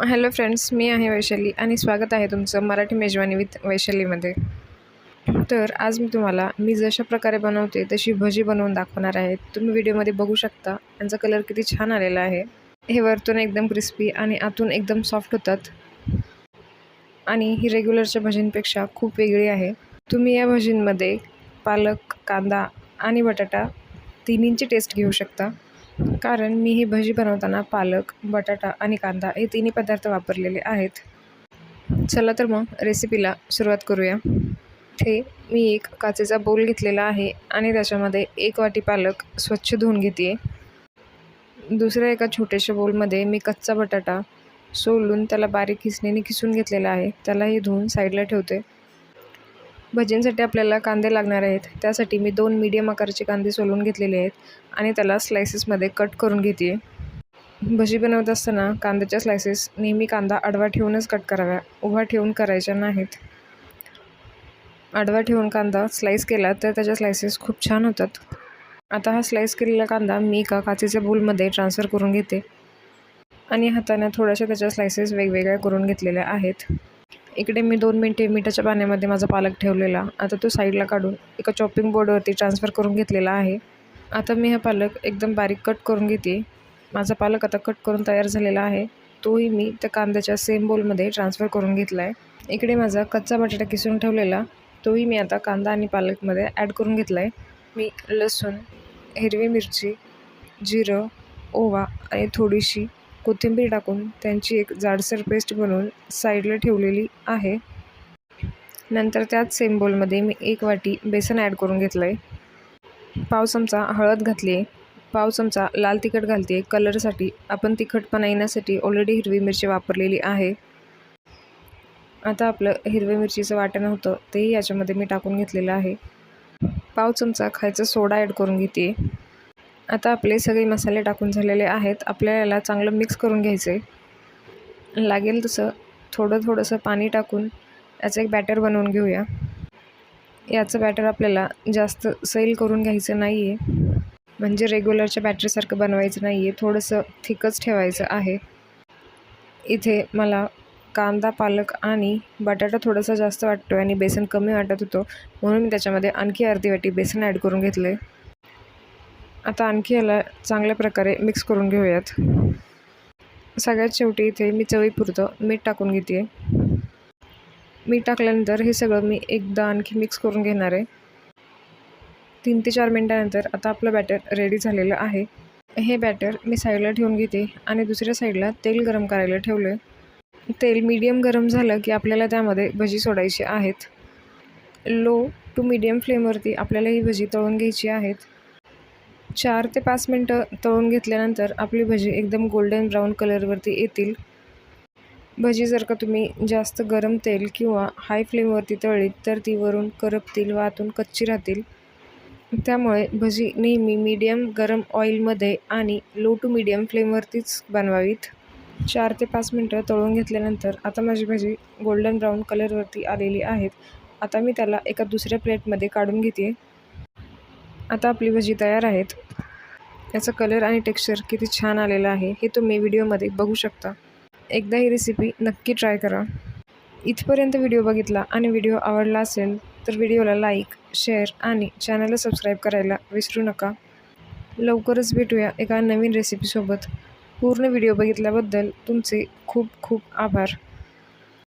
Hello friends मी आहे वैशाली आणि स्वागत आहे तुमचं मराठी मेजवानी विथ वैशालीमध्ये. तर आज मी तुम्हाला मी जशा प्रकारे बनवते तशी भजी बनवून दाखवणार आहे. तुम्ही व्हिडिओमध्ये बघू शकता यांचा कलर किती छान आलेला आहे. हे वरतून एकदम क्रिस्पी आणि आतून एकदम सॉफ्ट होतात. आणि ही रेग्युलरच्या भजींपेक्षा खूप वेगळी आहे. तुम्ही या भजींमध्ये पालक कांदा आणि बटाटा तिन्हींची टेस्ट घेऊ शकता. कारण मी ही भजी बनवताना पालक बटाटा आणि कांदा हे तिन्ही पदार्थ वापरलेले आहेत. चला तर मग रेसिपीला सुरुवात करूया. इथे मी एक काचेचा बोल घेतलेला आहे आणि त्याच्यामध्ये एक वाटी पालक स्वच्छ धुवून घेते दुसऱ्या एका छोट्याशा बोलमध्ये मी कच्चा बटाटा सोलून त्याला बारीक खिसणीने खिसून घेतलेला आहे. त्यालाही धुवून साईडला ठेवते भजींसाठी आपल्याला कांदे लागणार आहेत. त्यासाठी मी दोन मीडियम आकाराचे कांदे सोलून घेतलेले आहेत आणि त्याला स्लायसेसमध्ये कट करून घेते भजी बनवत असताना कांद्याच्या स्लायसेस नेहमी कांदा आडवा ठेवूनच कट कराव्या उभा ठेवून करायच्या नाहीत. आडवा ठेवून कांदा स्लाईस केला तर त्याच्या स्लायसेस खूप छान होतात. आता हा स्लाईस केलेला कांदा मी एका काचेच्या बोलमध्ये ट्रान्सफर करून घेते. आणि हाताने थोड्याशा त्याच्या स्लायसेस वेगवेगळ्या करून घेतलेल्या आहेत. इकडे मी दोन मिनटे मिठाच्या पाण्यामध्ये माझा पालक ठेवलेला. आता तो साईडला काढून एका चॉपिंग बोर्डवरती ट्रान्सफर करून घेतलेला आहे. आता मी हा पालक एकदम बारीक कट करून घेते. माझा पालक आता कट करून तयार झालेला आहे. तोही मी त्या कांद्याच्या सेम बोलमध्ये ट्रान्सफर करून घेतला आहे इकडे माझा कच्चा बटाटा किसून ठेवलेला. तोही मी आता कांदा आणि पालकमध्ये ॲड करून घेतला आहे मी लसूण हिरवी मिरची जिरं ओवा आणि थोडीशी कोथिंबीर टाकून त्यांची एक जाडसर पेस्ट बनवून साईडला ठेवलेली आहे. नंतर त्याच सेम बोलमध्ये मी एक वाटी बेसन ॲड करून घेतलं आहे पाव चमचा हळद घातली आहे पाव चमचा लाल तिखट घालते आहे कलरसाठी आपण तिखटपणा येण्यासाठी ऑलरेडी हिरवी मिरची वापरलेली आहे. आता आपलं हिरव्या मिरचीचं वाटण होतं तेही याच्यामध्ये मी टाकून घेतलेलं आहे. पाव चमचा खायचा सोडा ॲड करून घेते आता आपले सगळे मसाले टाकून झालेले आहेत. आपल्याला याला चांगलं मिक्स करून घ्यायचं आहे लागेल तसं थोडं थोडंसं पाणी टाकून याचं एक बॅटर बनवून घेऊया. याचं बॅटर आपल्याला जास्त सैल करून घ्यायचं नाही आहे म्हणजे रेग्युलरच्या बॅटरीसारखं बनवायचं नाही आहे थोडंसं थिकच ठेवायचं आहे. इथे मला कांदा पालक आणि बटाटा थोडासा जास्त वाटतो आणि बेसन कमी वाटत होतो. म्हणून मी त्याच्यामध्ये आणखी अर्धी वाटी बेसन ॲड करून घेतलं आहे आता आणखी याला चांगल्या प्रकारे मिक्स करून घेऊयात. सगळ्यात शेवटी इथे मी चवीपुरतं मीठ टाकून घेते मीठ टाकल्यानंतर हे सगळं मी एकदा आणखी मिक्स करून घेणार आहे. तीन ते चार मिनटानंतर आता आपलं बॅटर रेडी झालेलं आहे. हे बॅटर मी साईडला ठेवून घेते आणि दुसऱ्या साईडला तेल गरम करायला ठेवलं आहे तेल मीडियम गरम झालं की आपल्याला त्यामध्ये भजी सोडायची आहेत. लो टू मीडियम फ्लेमवरती आपल्याला ही भजी तळून घ्यायची आहेत. चार ते पाच मिनटं तळून घेतल्यानंतर आपली भजी एकदम गोल्डन ब्राऊन कलरवरती येतील. भजी जर का तुम्ही जास्त गरम तेल किंवा हाय फ्लेमवरती तळलीत तर ती वरून करपतील व आतून कच्ची राहतील. त्यामुळे भजी नेहमी मीडियम गरम ऑइलमध्ये आणि लो टू मीडियम फ्लेमवरतीच बनवावीत. चार ते पाच मिनटं तळून घेतल्यानंतर आता माझी भजी गोल्डन ब्राऊन कलरवरती आलेली आहेत. आता मी त्याला एका दुसऱ्या प्लेटमध्ये काढून घेते. आता आपली भजी तयार आहेत. याचा कलर आणि टेक्स्चर किती छान आलेलं आहे हे तुम्ही व्हिडिओमध्ये बघू शकता. एकदा ही रेसिपी नक्की ट्राय करा. इथपर्यंत व्हिडिओ बघितला आणि व्हिडिओ आवडला असेल तर व्हिडिओला लाईक शेअर आणि चॅनलला सबस्क्राईब करायला विसरू नका. लवकरच भेटूया एका नवीन रेसिपीसोबत पूर्ण व्हिडिओ बघितल्याबद्दल तुमचे खूप खूप आभार.